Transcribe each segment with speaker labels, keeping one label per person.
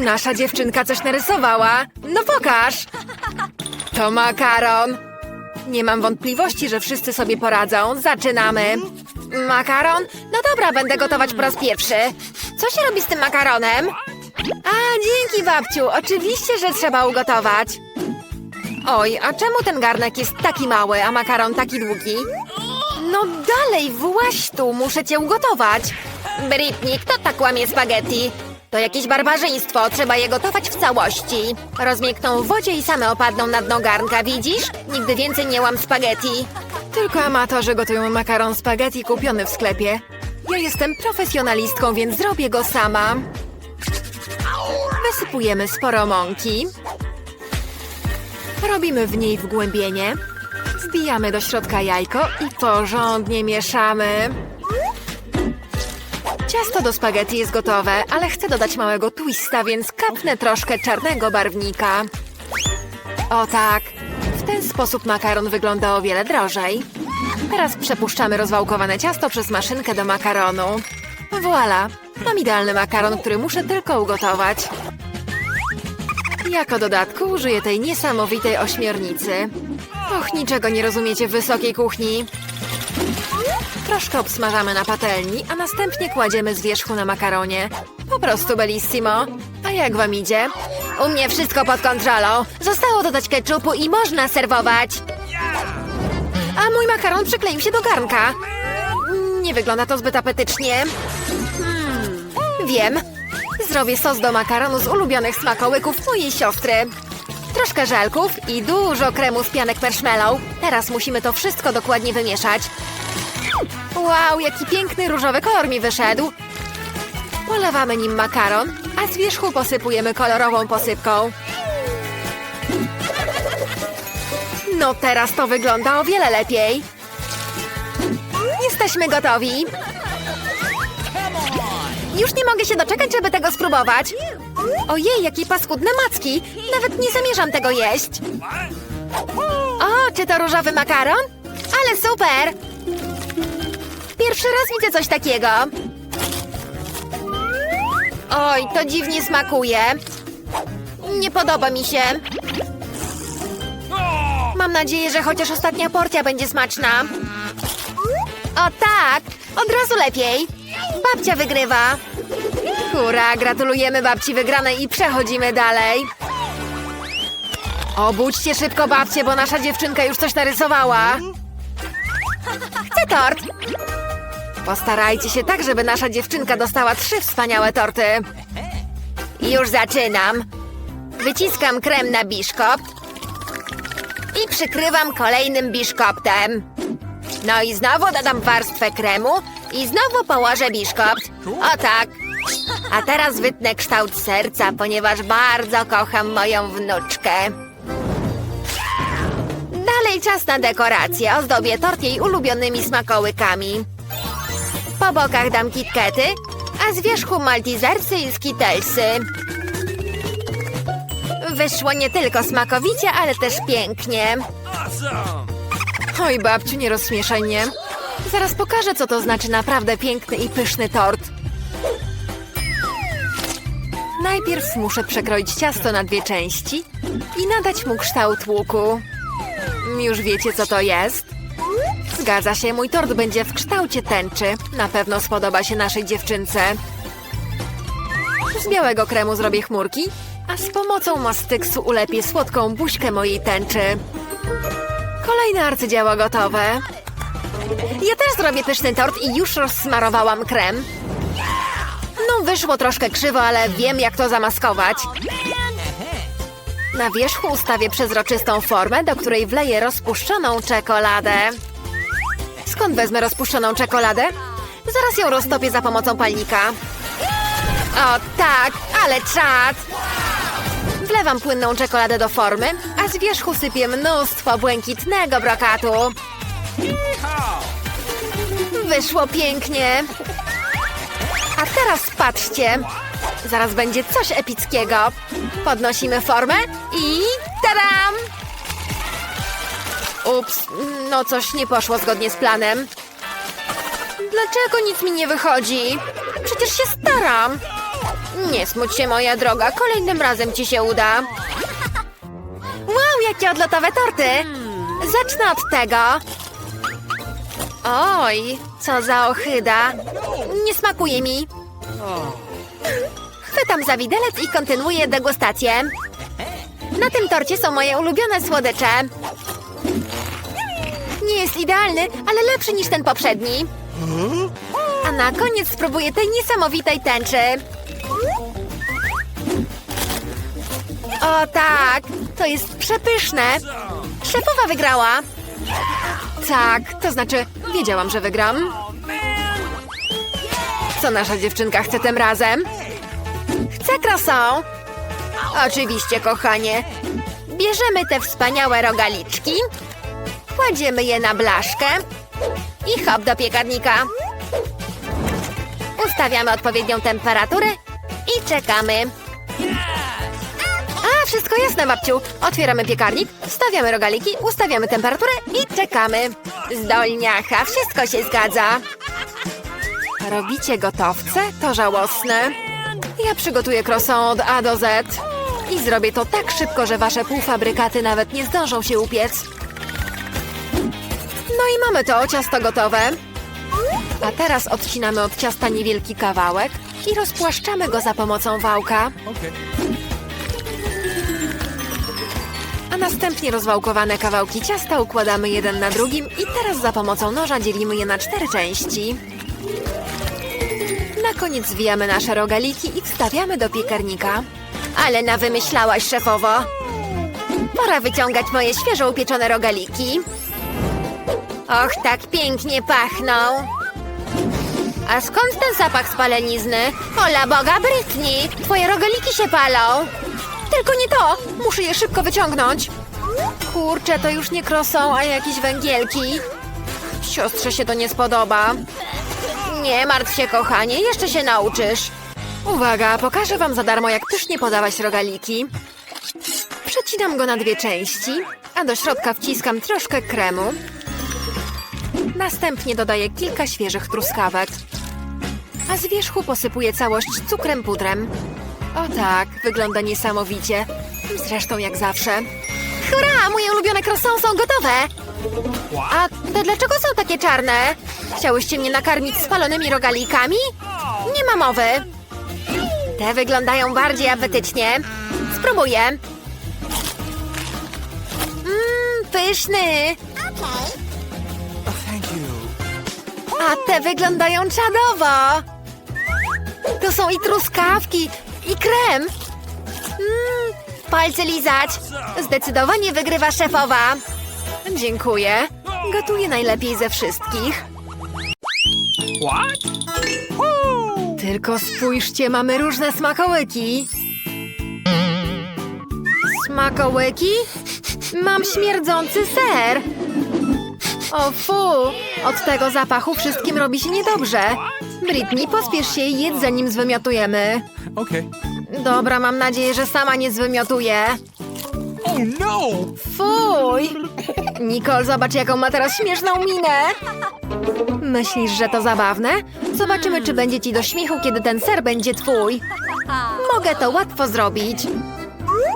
Speaker 1: Nasza dziewczynka coś narysowała. No pokaż! To makaron. Nie mam wątpliwości, że wszyscy sobie poradzą. Zaczynamy. Makaron? No dobra, będę gotować po raz pierwszy. Co się robi z tym makaronem? A, dzięki babciu. Oczywiście, że trzeba ugotować. Oj, a czemu ten garnek jest taki mały, a makaron taki długi? No dalej, właź tu, muszę cię ugotować. Britney, kto tak łamie spaghetti? To jakieś barbarzyństwo, trzeba je gotować w całości. Rozmiękną w wodzie i same opadną na dno garnka, widzisz? Nigdy więcej nie łam spaghetti. Tylko amatorzy gotują makaron spaghetti kupiony w sklepie. Ja jestem profesjonalistką, więc zrobię go sama. Wysypujemy sporo mąki. Robimy w niej wgłębienie. Wbijamy do środka jajko i porządnie mieszamy. Ciasto do spaghetti jest gotowe, ale chcę dodać małego twista, więc kapnę troszkę czarnego barwnika. O tak, w ten sposób makaron wygląda o wiele drożej. Teraz przepuszczamy rozwałkowane ciasto przez maszynkę do makaronu. Voilà, mam idealny makaron, który muszę tylko ugotować. Jako dodatku użyję tej niesamowitej ośmiornicy. Och, niczego nie rozumiecie w wysokiej kuchni. Troszkę obsmażamy na patelni, a następnie kładziemy z wierzchu na makaronie. Po prostu bellissimo. A jak wam idzie? U mnie wszystko pod kontrolą. Zostało dodać keczupu i można serwować. A mój makaron przykleił się do garnka. Nie wygląda to zbyt apetycznie. Hmm, wiem. Zrobię sos do makaronu z ulubionych smakołyków mojej siostry. Troszkę żelków i dużo kremu z pianek marshmallow. Teraz musimy to wszystko dokładnie wymieszać. Wow, jaki piękny różowy kolor mi wyszedł. Polewamy nim makaron, a z wierzchu posypujemy kolorową posypką. No teraz to wygląda o wiele lepiej. Jesteśmy gotowi. Już nie mogę się doczekać, żeby tego spróbować. Ojej, jakie paskudne macki. Nawet nie zamierzam tego jeść. O, czy to różowy makaron? Ale super! Pierwszy raz widzę coś takiego. Oj, to dziwnie smakuje. Nie podoba mi się. Mam nadzieję, że chociaż ostatnia porcja będzie smaczna. O tak, od razu lepiej. Babcia wygrywa. Hurra, gratulujemy babci wygranej i przechodzimy dalej. Obudźcie szybko babcię, bo nasza dziewczynka już coś narysowała. Chcę tort. Postarajcie się tak, żeby nasza dziewczynka dostała trzy wspaniałe torty. Już zaczynam. Wyciskam krem na biszkopt i przykrywam kolejnym biszkoptem. No i znowu dodam warstwę kremu i znowu położę biszkopt. O tak. A teraz wytnę kształt serca, ponieważ bardzo kocham moją wnuczkę. Dalej czas na dekorację. Ozdobię tort jej ulubionymi smakołykami. Po bokach dam kitkety, a z wierzchu maltezersy i skitelsy. Wyszło nie tylko smakowicie, ale też pięknie. Oj, babciu, nie rozśmieszaj mnie. Zaraz pokażę, co to znaczy naprawdę piękny i pyszny tort. Najpierw muszę przekroić ciasto na dwie części i nadać mu kształt łuku. Już wiecie, co to jest? Zgadza się, mój tort będzie w kształcie tęczy. Na pewno spodoba się naszej dziewczynce. Z białego kremu zrobię chmurki, a z pomocą mastyksu ulepię słodką buźkę mojej tęczy. Kolejne arcydzieło gotowe. Ja też zrobię pyszny tort i już rozsmarowałam krem. No, wyszło troszkę krzywo, ale wiem, jak to zamaskować. Na wierzchu ustawię przezroczystą formę, do której wleję rozpuszczoną czekoladę. Skąd wezmę rozpuszczoną czekoladę? Zaraz ją roztopię za pomocą palnika. O tak, ale czad! Wlewam płynną czekoladę do formy, a z wierzchu sypię mnóstwo błękitnego brokatu. Wyszło pięknie. A teraz patrzcie. Zaraz będzie coś epickiego. Podnosimy formę i tadam! Ups, no coś nie poszło zgodnie z planem. Dlaczego nic mi nie wychodzi? Przecież się staram. Nie smuć się, moja droga. Kolejnym razem ci się uda. Wow, jakie odlotowe torty! Zacznę od tego. Oj, co za ohyda. Nie smakuje mi. Chwytam za widelec i kontynuuję degustację. Na tym torcie są moje ulubione słodycze. Nie jest idealny, ale lepszy niż ten poprzedni. A na koniec spróbuję tej niesamowitej tęczy. O tak, to jest przepyszne. Szefowa wygrała. Tak, to znaczy, wiedziałam, że wygram. Co nasza dziewczynka chce tym razem? Chcę krosą. Oczywiście, kochanie. Bierzemy te wspaniałe rogaliczki, kładziemy je na blaszkę i hop do piekarnika. Ustawiamy odpowiednią temperaturę i czekamy. A, wszystko jasne, babciu. Otwieramy piekarnik, wstawiamy rogaliki, ustawiamy temperaturę i czekamy. Zdolniacha, wszystko się zgadza. Robicie gotowce? To żałosne. Ja przygotuję krosą od A do Z. I zrobię to tak szybko, że wasze półfabrykaty nawet nie zdążą się upiec. No i mamy to, ciasto gotowe. A teraz odcinamy od ciasta niewielki kawałek i rozpłaszczamy go za pomocą wałka. A następnie rozwałkowane kawałki ciasta układamy jeden na drugim i teraz za pomocą noża dzielimy je na cztery części. Na koniec zwijamy nasze rogaliki i wstawiamy do piekarnika. Ale na wymyślałaś, szefowo. Pora wyciągać moje świeżo upieczone rogaliki. Och, tak pięknie pachną. A skąd ten zapach spalenizny? Ola Boga, Britney! Twoje rogaliki się palą! Tylko nie to! Muszę je szybko wyciągnąć. Kurczę, to już nie krosą, a jakieś węgielki. Siostrze się to nie spodoba. Nie martw się, kochanie, jeszcze się nauczysz. Uwaga, pokażę wam za darmo, jak pysznie podawać rogaliki. Przecinam go na dwie części, a do środka wciskam troszkę kremu. Następnie dodaję kilka świeżych truskawek. A z wierzchu posypuję całość cukrem pudrem. O tak, wygląda niesamowicie. Zresztą jak zawsze. Hurra, moje ulubione croissants są gotowe! A te dlaczego są takie czarne? Chciałyście mnie nakarmić spalonymi rogalikami? Nie ma mowy. Te wyglądają bardziej apetycznie. Spróbuję. Mmm, pyszny. A te wyglądają czadowo. To są i truskawki, i krem. Mmm, palce lizać. Zdecydowanie wygrywa szefowa. Dziękuję. Gotuję najlepiej ze wszystkich.
Speaker 2: What?
Speaker 1: Tylko spójrzcie, mamy różne smakołyki. Smakołyki? Mam śmierdzący ser. O fu, od tego zapachu wszystkim robi się niedobrze. Britney, pospiesz się i jedz zanim zwymiotujemy.
Speaker 2: Okay.
Speaker 1: Dobra, mam nadzieję, że sama nie zwymiotuje.
Speaker 2: Oh no!
Speaker 1: Fuj! Nicole, zobacz jaką ma teraz śmieszną minę. Myślisz, że to zabawne? Zobaczymy, czy będzie ci do śmiechu, kiedy ten ser będzie twój. Mogę to łatwo zrobić.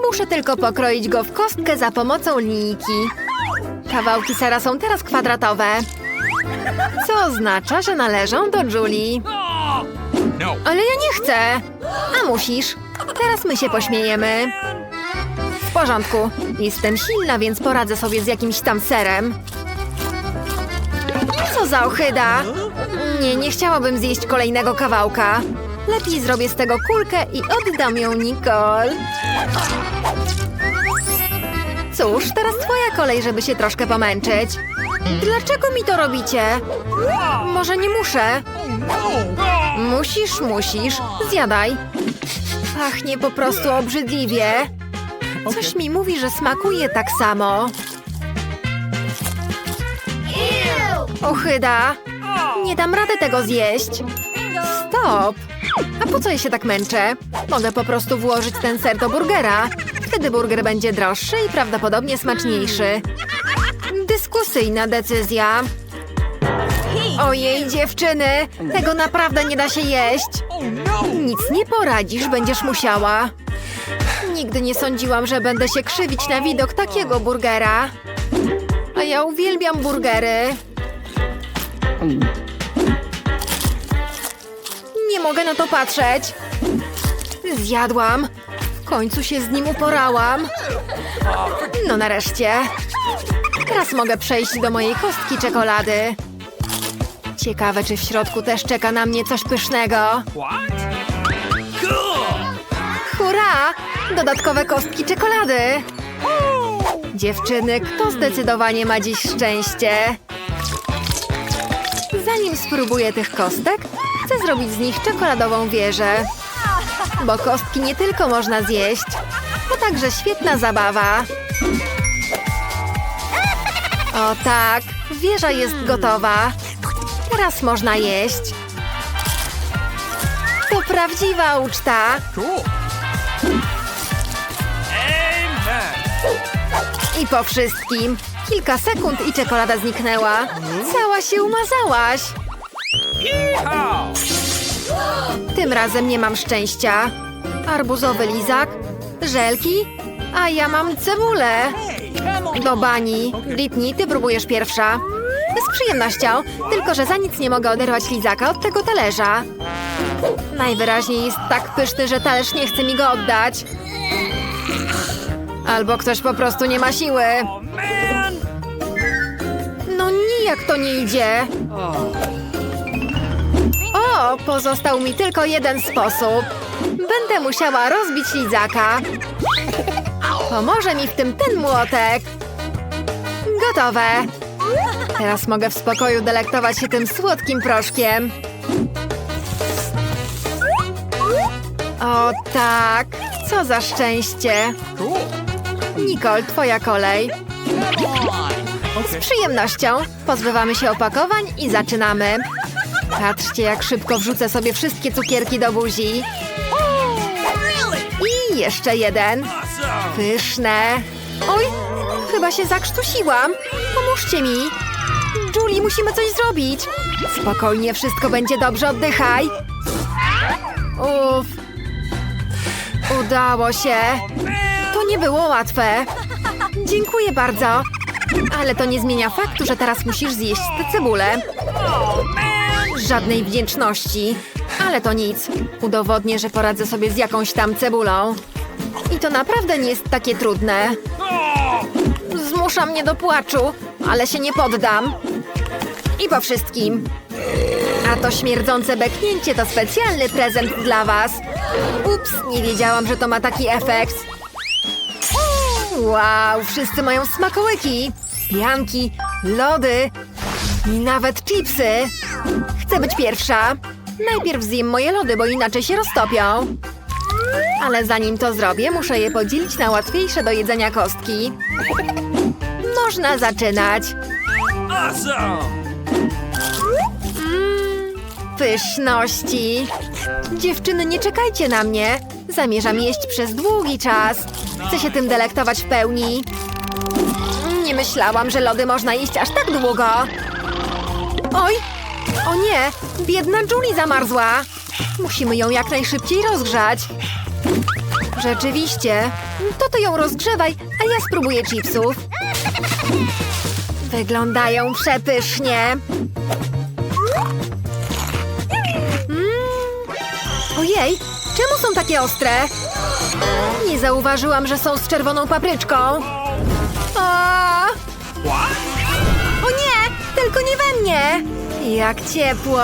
Speaker 1: Muszę tylko pokroić go w kostkę za pomocą linijki. Kawałki sera są teraz kwadratowe. Co oznacza, że należą do Julie.
Speaker 2: No.
Speaker 1: Ale ja nie chcę. A musisz. Teraz my się pośmiejemy. W porządku. Jestem silna, więc poradzę sobie z jakimś tam serem. Co za ohyda. Nie, nie chciałabym zjeść kolejnego kawałka. Lepiej zrobię z tego kulkę i oddam ją Nicole. Cóż, teraz twoja kolej, żeby się troszkę pomęczyć. Dlaczego mi to robicie? Może nie muszę? Musisz, musisz. Zjadaj. Pachnie po prostu obrzydliwie. Coś mi mówi, że smakuje tak samo. Ochyda. Nie dam rady tego zjeść. Stop. A po co ja się tak męczę? Mogę po prostu włożyć ten ser do burgera. Wtedy burger będzie droższy i prawdopodobnie smaczniejszy. Dyskusyjna decyzja. Ojej, dziewczyny, tego naprawdę nie da się jeść. Nic nie poradzisz, będziesz musiała. Nigdy nie sądziłam, że będę się krzywić na widok takiego burgera. A ja uwielbiam burgery. Nie mogę na to patrzeć. Zjadłam. W końcu się z nim uporałam. No nareszcie. Teraz mogę przejść do mojej kostki czekolady. Ciekawe, czy w środku też czeka na mnie coś pysznego. Hurra! Dodatkowe kostki czekolady! Dziewczyny, kto zdecydowanie ma dziś szczęście? Zanim spróbuję tych kostek, chcę zrobić z nich czekoladową wieżę. Bo kostki nie tylko można zjeść, to także świetna zabawa. O tak, wieża jest gotowa. Teraz można jeść. To prawdziwa uczta. I po wszystkim. Kilka sekund i czekolada zniknęła. Cała się umazałaś.
Speaker 2: Yeehaw!
Speaker 1: Tym razem nie mam szczęścia. Arbuzowy lizak, żelki, a ja mam cebulę. Do bani. Britney, ty próbujesz pierwsza. Z przyjemnością, tylko że za nic nie mogę oderwać lizaka od tego talerza. Najwyraźniej jest tak pyszny, że talerz nie chce mi go oddać. Albo ktoś po prostu nie ma siły.
Speaker 2: Oh!
Speaker 1: No nijak to nie idzie. O, pozostał mi tylko jeden sposób. Będę musiała rozbić lizaka. Pomoże mi w tym ten młotek. Gotowe. Teraz mogę w spokoju delektować się tym słodkim proszkiem. O tak, co za szczęście. Nicole, twoja kolej. Z przyjemnością pozbywamy się opakowań i zaczynamy. Patrzcie, jak szybko wrzucę sobie wszystkie cukierki do buzi. I jeszcze jeden. Pyszne. Oj, chyba się zakrztusiłam. Pomóżcie mi. Julie, musimy coś zrobić. Spokojnie, wszystko będzie dobrze, oddychaj. Uff. Udało się. To nie było łatwe. Dziękuję bardzo. Ale to nie zmienia faktu, że teraz musisz zjeść tę cebulę. Żadnej wdzięczności. Ale to nic. Udowodnię, że poradzę sobie z jakąś tam cebulą. I to naprawdę nie jest takie trudne. Zmusza mnie do płaczu, ale się nie poddam. I po wszystkim. A to śmierdzące beknięcie to specjalny prezent dla was. Ups, nie wiedziałam, że to ma taki efekt. Wow, wszyscy mają smakołyki, pianki, lody i nawet chipsy. Chcę być pierwsza. Najpierw zjem moje lody, bo inaczej się roztopią. Ale zanim to zrobię, muszę je podzielić na łatwiejsze do jedzenia kostki. Można zaczynać.
Speaker 2: Awesome!
Speaker 1: Pyszności. Dziewczyny, nie czekajcie na mnie. Zamierzam jeść przez długi czas. Chcę się tym delektować w pełni. Nie myślałam, że lody można jeść aż tak długo. Oj! O nie! Biedna Julie zamarzła. Musimy ją jak najszybciej rozgrzać. Rzeczywiście. To ty ją rozgrzewaj, a ja spróbuję chipsów. Wyglądają przepysznie. Ojej, czemu są takie ostre? Nie zauważyłam, że są z czerwoną papryczką. O, o nie, tylko nie we mnie. Jak ciepło.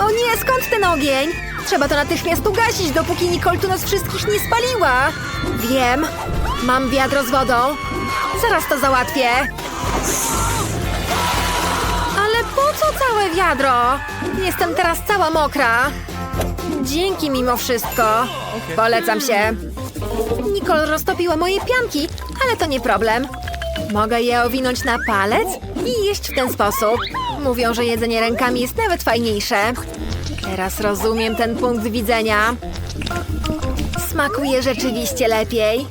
Speaker 1: O nie, skąd ten ogień? Trzeba to natychmiast ugasić, dopóki Nicole tu nas wszystkich nie spaliła. Wiem, mam wiadro z wodą. Zaraz to załatwię. Ale po co całe wiadro? Jestem teraz cała mokra. Dzięki mimo wszystko. Polecam się. Nicole roztopiła moje pianki, ale to nie problem. Mogę je owinąć na palec i jeść w ten sposób. Mówią, że jedzenie rękami jest nawet fajniejsze. Teraz rozumiem ten punkt widzenia. Smakuje rzeczywiście lepiej.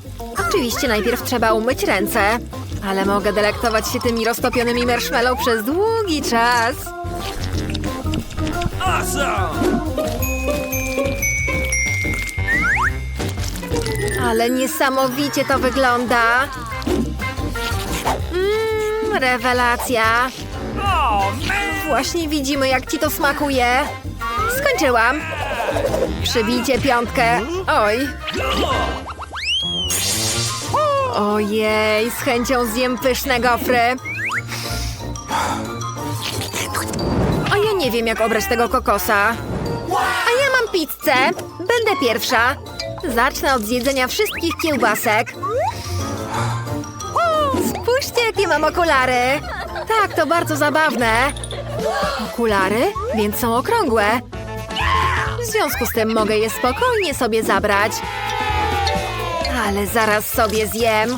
Speaker 1: Oczywiście najpierw trzeba umyć ręce, ale mogę delektować się tymi roztopionymi marshmallow przez długi czas. Ale niesamowicie to wygląda. Rewelacja. Właśnie widzimy, jak ci to smakuje. Skończyłam. Przybijcie piątkę. Oj. Ojej, z chęcią zjem pyszne gofry. A ja nie wiem, jak obrać tego kokosa. A ja mam pizzę. Będę pierwsza. Zacznę od zjedzenia wszystkich kiełbasek. Jakie mam okulary. Tak, to bardzo zabawne. Okulary? Więc są okrągłe. W związku z tym mogę je spokojnie sobie zabrać. Ale zaraz sobie zjem.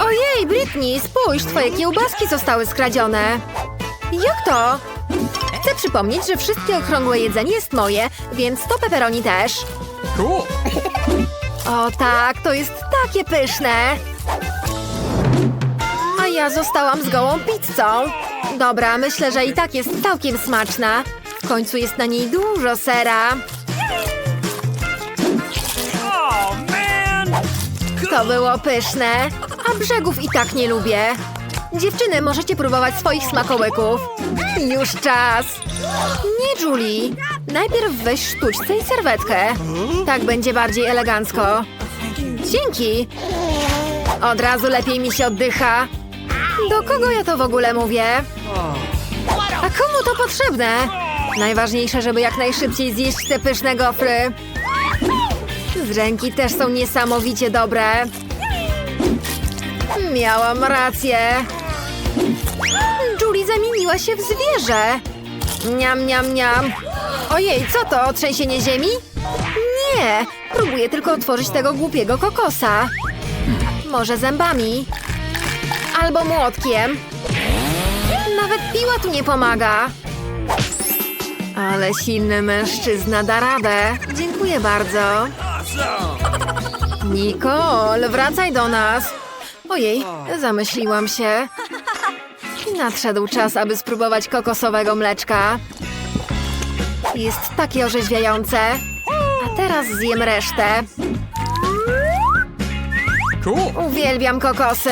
Speaker 1: Ojej, Britney, spójrz, twoje kiełbaski zostały skradzione. Jak to? Chcę przypomnieć, że wszystkie okrągłe jedzenie jest moje, więc to pepperoni też.
Speaker 2: Cool.
Speaker 1: O tak, to jest takie pyszne! A ja zostałam z gołą pizzą. Dobra, myślę, że i tak jest całkiem smaczna. W końcu jest na niej dużo sera.
Speaker 2: Oh.
Speaker 1: To było pyszne, a brzegów i tak nie lubię. Dziewczyny, możecie próbować swoich smakołyków. Już czas. Nie, Julie. Najpierw weź sztućce i serwetkę. Tak będzie bardziej elegancko. Dzięki. Od razu lepiej mi się oddycha. Do kogo ja to w ogóle mówię? A komu to potrzebne? Najważniejsze, żeby jak najszybciej zjeść te pyszne gofry. Z ręki też są niesamowicie dobre. Miałam rację. Julie zamieniła się w zwierzę. Niam, niam, niam. Ojej, co to? Trzęsienie ziemi? Nie, próbuję tylko otworzyć tego głupiego kokosa. Może zębami. Albo młotkiem. Nawet piła tu nie pomaga. Ale silny mężczyzna da radę. Dziękuję bardzo. Nicole, wracaj do nas. Ojej, zamyśliłam się. Nadszedł czas, aby spróbować kokosowego mleczka. Jest takie orzeźwiające. A teraz zjem resztę. Uwielbiam kokosy.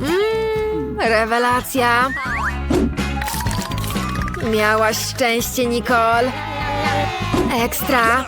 Speaker 1: Mmm, rewelacja. Miałaś szczęście, Nicole. Ekstra.